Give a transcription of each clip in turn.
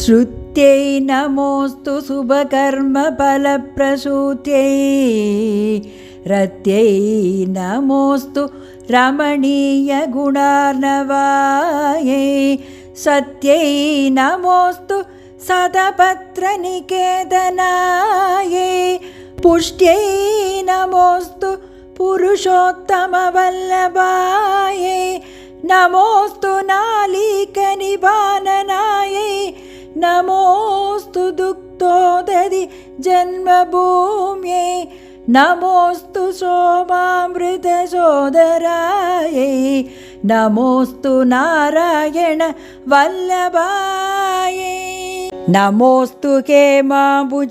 श्रुत्यै नमोऽस्तु शुभकर्मफलप्रसूत्यै रत्यै नमोऽस्तु रमणीयगुणार्णवायै सत्यै नमोऽस्तु सतपत्रनिकेतनायै पुष्ट्यै नमोऽस्तु पुरुषोत्तमवल्लभायै नमोऽस्तु नालीकनिबाननायै दुग्धोदधि जन्मभूम्यै नमोऽस्तु सोमामृतसोदरायै नमोऽस्तु नारायण वल्लभायै नमोऽस्तु हेमाभुजपीठिकायै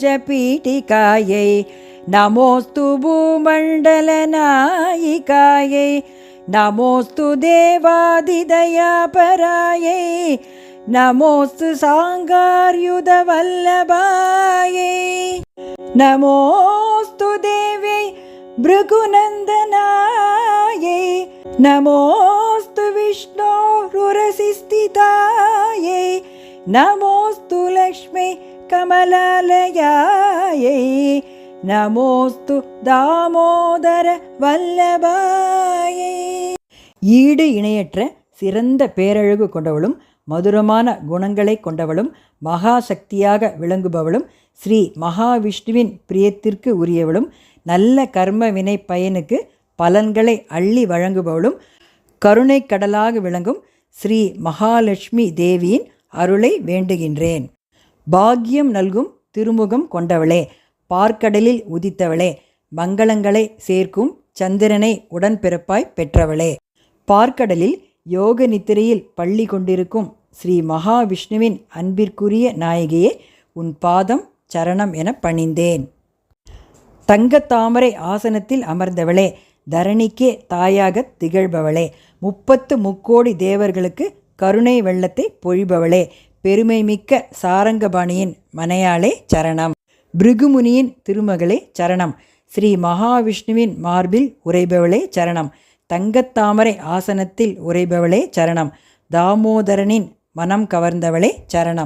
नमोऽस्तु भूमण्डलनायिकायै नमोऽस्तु देवादिदयापरायै नमोऽस्तु साङ्गार्युधवल्लभायै नमोऽस्तु देव्यै भृगुनन्दनायै नमोऽस्तु विष्णोरुरसिस्थितायै नमोऽस्तु लक्ष्मी कमलालयायै நமோஸ்து தாமோதர வல்லபாயே ஈடு இணையற்ற சிறந்த பேரழகு கொண்டவளும் மதுரமான குணங்களை கொண்டவளும் மகா சக்தியாக விளங்குபவளும் ஸ்ரீ மகாவிஷ்ணுவின் பிரியத்திற்கு உரியவளும் நல்ல கர்ம வினை பயனுக்கு பலன்களை அள்ளி வழங்குபவளும் கருணை கடலாக விளங்கும் ஸ்ரீ மகாலட்சுமி தேவியின் அருளை வேண்டுகின்றேன். பாக்கியம் நல்கும் திருமுகம் கொண்டவளே பார்க்கடலில் உதித்தவளே மங்களங்களை சேர்க்கும் சந்திரனை உடன்பிறப்பாய் பெற்றவளே பார்க்கடலில் யோக நித்திரையில் பள்ளி கொண்டிருக்கும் ஸ்ரீ மகாவிஷ்ணுவின் அன்பிற்குரிய நாயகியே உன் பாதம் சரணம் என பணிந்தேன். தங்கத்தாமரை ஆசனத்தில் அமர்ந்தவளே தரணிக்கே தாயாகத் திகழ்பவளே முப்பத்து முக்கோடி தேவர்களுக்கு கருணை வெள்ளத்தை பொழிபவளே பெருமைமிக்க சாரங்கபாணியின் மனையாளே சரணம். பிருகுமுனியின் திருமகளே சரணம். ஸ்ரீ மகாவிஷ்ணுவின் மார்பில் உரைபவளே சரணம். தங்கத்தாமரை ஆசனத்தில் உரைபவளே சரணம். தாமோதரனின் மனம் கவர்ந்தவளே சரணம்.